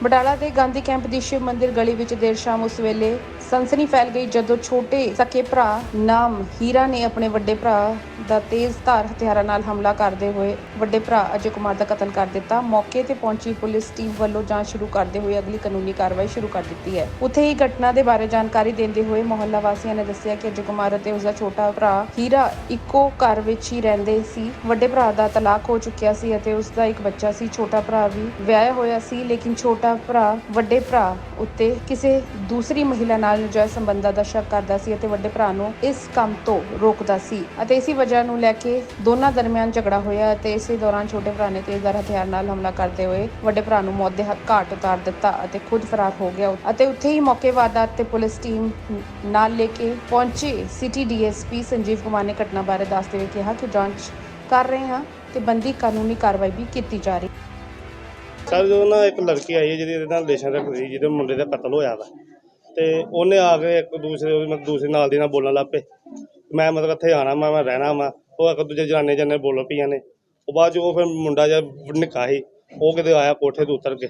ਬਟਾਲਾ ਦੇ ਗਾਂਧੀ ਕੈਂਪ ਦੀ ਸ਼ਿਵ ਮੰਦਿਰ ਗਲੀ ਵਿੱਚ ਦੇਰ ਸ਼ਾਮ ਉਸ ਵੇਲੇ ਸਨਸਨੀ ਫੈਲ ਗਈ ਜਦੋਂ ਛੋਟੇ ਸਕੇ ਭਰਾ ਨਾਮ ਹੀਰਾ ਨੇ ਆਪਣੇ ਵੱਡੇ ਭਰਾ ਦਾ ਤੇਜ਼ ਧਾਰ ਹਥਿਆਰਾਂ ਨਾਲ ਹਮਲਾ ਕਰਦੇ ਹੋਏ ਵੱਡੇ ਭਰਾ ਅਜੇ ਕੁਮਾਰ ਦਾ ਕਤਲ ਕਰ ਦਿੱਤਾ। ਮੌਕੇ ਤੇ ਪਹੁੰਚੀ ਪੁਲਿਸ ਟੀਮ ਵੱਲੋਂ ਜਾਂਚ ਸ਼ੁਰੂ ਕਰਦੇ ਹੋਏ ਅਗਲੀ ਕਾਨੂੰਨੀ ਕਾਰਵਾਈ ਸ਼ੁਰੂ ਕਰ ਦਿੱਤੀ ਹੈ। ਉੱਥੇ ਹੀ ਘਟਨਾ ਦੇ ਬਾਰੇ ਜਾਣਕਾਰੀ ਦਿੰਦੇ ਹੋਏ ਮੁਹੱਲਾ ਵਾਸੀਆਂ ਨੇ ਦੱਸਿਆ ਕਿ ਅਜੇ ਕੁਮਾਰ ਅਤੇ ਉਸ ਦਾ ਛੋਟਾ ਭਰਾ ਹੀਰਾ ਇੱਕੋ ਘਰ ਵਿੱਚ ਹੀ ਰਹਿੰਦੇ ਸੀ। ਵੱਡੇ ਭਰਾ ਦਾ ਤਲਾਕ ਹੋ ਚੁੱਕਿਆ ਸੀ ਅਤੇ ਉਸ ਦਾ ਇੱਕ ਬੱਚਾ ਸੀ। ਛੋਟਾ ਭਰਾ ਵੀ ਵਿਆਹਿਆ ਹੋਇਆ ਸੀ, ਲੇਕਿਨ ਛੋਟਾ ਭਰਾ ਵੱਡੇ ਭਰਾ ਉੱਤੇ ਕਿਸੇ ਦੂਸਰੀ ਮਹਿਲਾ ਨਾਲ ਨਜਾਇਜ਼ ਸੰਬੰਧਾਂ ਦਾ ਸ਼ੱਕ ਕਰਦਾ ਸੀ ਅਤੇ ਵੱਡੇ ਭਰਾ ਨੂੰ ਇਸ ਕੰਮ ਤੋਂ ਰੋਕਦਾ ਸੀ ਅਤੇ ਇਸੇ ਵਜ੍ਹਾ ਨੂੰ ਲੈ ਕੇ ਦੋਨਾਂ ਦਰਮਿਆਨ ਝਗੜਾ ਹੋਇਆ ਅਤੇ ਇਸੇ ਦੌਰਾਨ ਛੋਟੇ ਭਰਾ ਨੇ ਤੇਜ਼ਧਾਰ ਹਥਿਆਰ ਨਾਲ ਹਮਲਾ ਕਰਦੇ ਹੋਏ ਵੱਡੇ ਭਰਾ ਨੂੰ ਮੌਤ ਦੇ ਘਾਟ ਉਤਾਰ ਦਿੱਤਾ ਅਤੇ ਖੁਦ ਫਰਾਰ ਹੋ ਗਿਆ ਅਤੇ ਉੱਥੇ ਹੀ ਮੌਕੇ ਵਾਰਦਾਤ ਤੇ ਪੁਲਿਸ ਟੀਮ ਨਾਲ ਲੈ ਕੇ ਪਹੁੰਚੇ। ਸਿਟੀ ਡੀਐਸਪੀ ਸੰਜੀਵ ਕੁਮਾਰ ਨੇ ਘਟਨਾ ਬਾਰੇ ਦੱਸਦੇ ਹੋਏ ਕਿਹਾ ਕਿ ਜਾਂਚ ਕਰ ਰਹੇ ਹਾਂ ਤੇ ਬੰਦੀ ਕਾਨੂੰਨੀ ਕਾਰਵਾਈ ਵੀ ਕੀਤੀ ਜਾ ਰਹੀ ਸਰ, ਜਦੋਂ ਨਾ ਇੱਕ ਲੜਕੀ ਆਈ ਹੈ ਜਿਹਦੀ ਨਾਲ ਰਿਲੇਸ਼ਨ ਰੱਖਦੀ ਸੀ, ਜਿਹਦੇ ਮੁੰਡੇ ਦਾ ਕਤਲ ਹੋਇਆ ਵਾ। ਤੇ ਉਹਨੇ ਆ ਕੇ ਇੱਕ ਦੂਸਰੇ ਉਹਦੀ ਮਤਲਬ ਦੂਸਰੇ ਨਾਲ ਦੀ ਨਾਲ ਬੋਲਣ ਲੱਗ ਪਏ। ਮੈਂ ਮਤਲਬ ਇੱਥੇ ਆਣਾ ਮੈਂ ਮੈਂ ਰਹਿਣਾ ਵਾ। ਉਹ ਇੱਕ ਦੂਜੇ ਜਨਾਨੇ ਜਨੇ ਬੋਲ ਪਈਆਂ ਨੇ। ਉਹ ਬਾਅਦ 'ਚ ਉਹ ਫਿਰ ਮੁੰਡਾ ਜਿਹਾ ਨਿੱਕਾ ਸੀ, ਉਹ ਕਿਤੇ ਆਇਆ ਕੋਠੇ ਤੋਂ ਉਤਰ ਕੇ।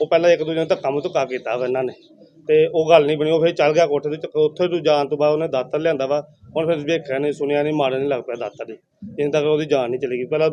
ਉਹ ਪਹਿਲਾਂ ਇੱਕ ਦੂਜੇ ਨੂੰ ਧੱਕਾ ਮੁੱਕਾ ਕੀਤਾ ਵਾ ਇਹਨਾਂ ਨੇ। ਤੇ ਉਹ ਗੱਲ ਨਹੀਂ ਬਣੀ, ਉਹ ਫਿਰ ਚੱਲ ਗਿਆ ਕੋਠੇ ਤੇ ਉੱਥੇ ਤੋਂ ਜਾਣ ਤੋਂ ਬਾਅਦ ਉਹਨੇ ਦਾਤਰ ਲਿਆਂਦਾ ਵਾ। ਹੁਣ ਫਿਰ ਵੇਖਿਆ ਨਹੀਂ, ਸੁਣਿਆ ਨਹੀਂ, ਮਾਰਨ ਨਹੀਂ ਲੱਗ ਪਿਆ ਦਾਤਰ ਦੀ। ਜਿੰਨ ਤੱਕ ਉਹਦੀ ਜਾਨ ਨਹੀਂ ਚਲੀ ਗਈ। ਪਹਿਲਾਂ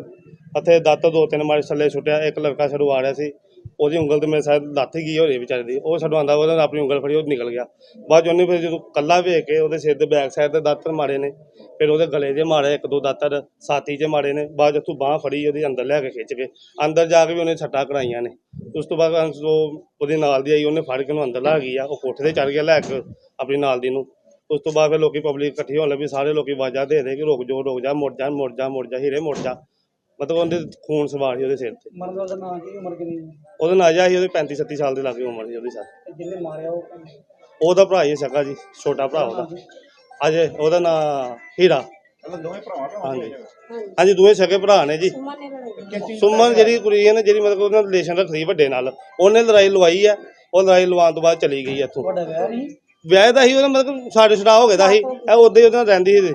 ਇੱਥੇ ਦਾਤਰ ਦੋ ਤਿੰਨ ਮਾਰੇ, ਥੱਲੇ ਸੁੱਟਿਆ। ਇੱਕ ਲੜਕਾ ਛੜੂ ਰਿਹਾ ਸੀ। ਉਹਦੀ ਉਂਗਲ ਤੇ ਮੇਰੇ ਸ਼ਾਇਦ ਲੱਥ ਹੀ ਗਈ ਹੋਰੀ ਵਿਚਾਰੇ ਦੀ। ਉਹ ਛਡਵਾਉਂਦਾ ਆਂਦਾ ਉਹਨੇ ਆਪਣੀ ਉਂਗਲ ਫੜੀ, ਉਹ ਨਿਕਲ ਗਿਆ। ਬਾਅਦ 'ਚ ਉਹਨੇ ਫਿਰ ਜਦੋਂ ਕੱਲਾ ਵੇਖ ਕੇ ਉਹਦੇ ਸਿਰ ਦੇ ਬੈਕ ਸਾਈਡ ਤੇ ਦਾਤਰ ਮਾਰੇ ਨੇ, ਫਿਰ ਉਹਦੇ ਗਲੇ 'ਚ ਮਾਰੇ, ਇੱਕ ਦੋ ਦਾਤਰ ਸਾਥੀ 'ਚ ਮਾਰੇ ਨੇ, ਬਾਅਦ 'ਚ ਉੱਥੋਂ ਬਾਹ ਫੜੀ ਉਹਦੀ ਅੰਦਰ ਲੈ ਕੇ ਖਿੱਚ ਕੇ। ਅੰਦਰ ਜਾ ਕੇ ਵੀ ਉਹਨੇ ਛੱਟਾਂ ਕਰਾਈਆਂ ਨੇ। ਉਸ ਤੋਂ ਬਾਅਦ ਅੰਸ ਉਹ ਉਹਦੇ ਨਾਲ ਦੀ ਆਈ, ਉਹਨੇ ਫੜ ਕੇ ਉਹਨੂੰ ਅੰਦਰ ਲਾ ਗਈ ਆ, ਉਹ ਕੋਠੇ ਤੇ ਚੜ ਗਿਆ ਲੈ ਕੇ ਆਪਣੀ ਨਾਲ ਦੀ ਨੂੰ। ਉਸ ਤੋਂ ਬਾਅਦ ਫਿਰ ਲੋਕੀ ਪਬਲਿਕ ਇਕੱਠੀ ਹੋਣ ਲੱਗੀ, ਸਾਰੇ ਲੋਕੀ ਆਵਾਜ਼ਾਂ ਦੇ ਦੇ ਕਿ ਰੁਕ ਜਾ ਰੁਕ ਜਾ, ਮੁੜ ਜਾ ਮੁੜ ਜਾ ਮੁੜ ਜਾ, ਹੀਰੇ ਮੁੜ ਜਾ। ਮਤਲਬ ਉਹਦੇ ਖੂਨ ਸਵਾਰ ਸੀ ਉਹਦੇ ਸਿਰ ਤੇ। ਮਰਨ ਦਾ ਨਾਂ ਕੀ ਉਮਰ ਕਿੰਨੀ ਹੈ? ਉਹਦਾ ਨਾਜਾ ਸੀ ਉਹਦੇ 35 37 ਸਾਲ ਦੇ ਲਾਗੇ ਉਮਰ ਸੀ ਉਹਦੀ ਸਰ ਤੇ ਜਿਹਨੇ ਮਾਰਿਆ ਉਹ ਕੌਣ? ਉਹਦਾ ਭਰਾ ਹੀ ਸਕਾ ਜੀ ਛੋਟਾ ਭਰਾ ਉਹਦਾ। ਅਜੇ ਉਹਦਾ ਨਾਂ ਹੀਰਾ। ਹਾਂਜੀ। ਹਾਂਜੀ ਦੋਵੇਂ ਸਕੇ ਭਰਾ ਨੇ ਜੀ। ਸੁਮਨ ਜਿਹੜੀ ਕੁੜੀ ਹੈ ਨਾ ਜਿਹੜੀ ਮਤਲਬ ਉਹਨਾਂ ਰਿਲੇਸ਼ਨ ਰੱਖਦੀ ਵੱਡੇ ਨਾਲ। ਉਹਨੇ ਲੜਾਈ ਲਵਾਈ ਆ ਉਹ ਲੜਾਈ ਲਵਾਉਣ ਤੋਂ ਬਾਅਦ ਚਲੀ ਗਈ ਇੱਥੋਂ। ਤੁਹਾਡਾ ਵਿਆਹ ਨਹੀਂ? ਵਿਆਹ ਦਾ ਸੀ ਉਹਦਾ ਮਤਲਬ ਸਾਡੇ ਛੜਾ ਹੋ ਗਿਆ ਦਾ ਸੀ ਇਹ ਉਦੋਂ ਹੀ ਉਹਦੇ ਨਾਲ ਰਹਿੰਦੀ ਸੀ।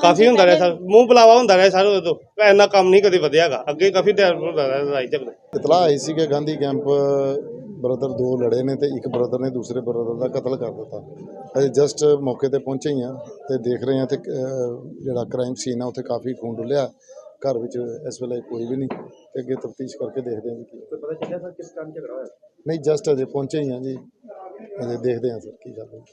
ਕਾਫੀ ਹੁੰਦਾ ਰਿਹਾ ਸਰ ਮੂੰਹ ਬੁਲਾਵਾ ਹੁੰਦਾ ਰਿਹਾ ਸਰ ਉਦੋਂ ਇੰਨਾ ਕੰਮ ਨਹੀਂ ਕਦੇ ਵਧਿਆਗਾ। ਅੱਗੇ ਕਾਫੀ ਟਾਈਮ ਹੁੰਦਾ ਰਿਹਾ ਲੜਾਈ ਝਗੜੇ ਇਤਲਾਹ ਆਈ ਸੀ ਕਿ ਗਾਂਧੀ ਕੈਂਪ ਬ੍ਰਦਰ ਦੋ ਲੜੇ ਨੇ ਤੇ ਇੱਕ ਬ੍ਰਦਰ ਨੇ ਦੂਸਰੇ ਬ੍ਰਦਰ ਦਾ ਕਤਲ ਕਰ ਦਿੱਤਾ। ਅਸੀਂ ਜਸਟ ਮੌਕੇ ਤੇ ਪਹੁੰਚੇ ਹੀ ਹਾਂ ਤੇ ਦੇਖ ਰਹੇ ਹਾਂ ਤੇ ਜਿਹੜਾ ਕ੍ਰਾਈਮ ਸੀਨ ਆ ਉੱਥੇ ਕਾਫੀ ਖੂਨ ਡੁੱਲਿਆ। ਘਰ ਵਿੱਚ ਇਸ ਵੇਲੇ ਕੋਈ ਵੀ ਨਹੀਂ। ਤੇ ਅੱਗੇ ਤਫਤੀਸ਼ ਕਰਕੇ ਦੇਖਦੇ ਹਾਂ ਵੀ ਕੀ ਤੇ ਪਤਾ ਚੱਲਿਆ ਸਰ ਕਿਸ ਕਾਰਨ ਝਗੜਾ ਹੋਇਆ? ਨਹੀਂ ਜਸਟ ਅਜੇ ਪਹੁੰਚੇ ਹੀ ਹਾਂ ਜੀ। ਅਜੇ ਦੇਖਦੇ ਹਾਂ ਸਰ ਕੀ ਗੱਲ ਹੈ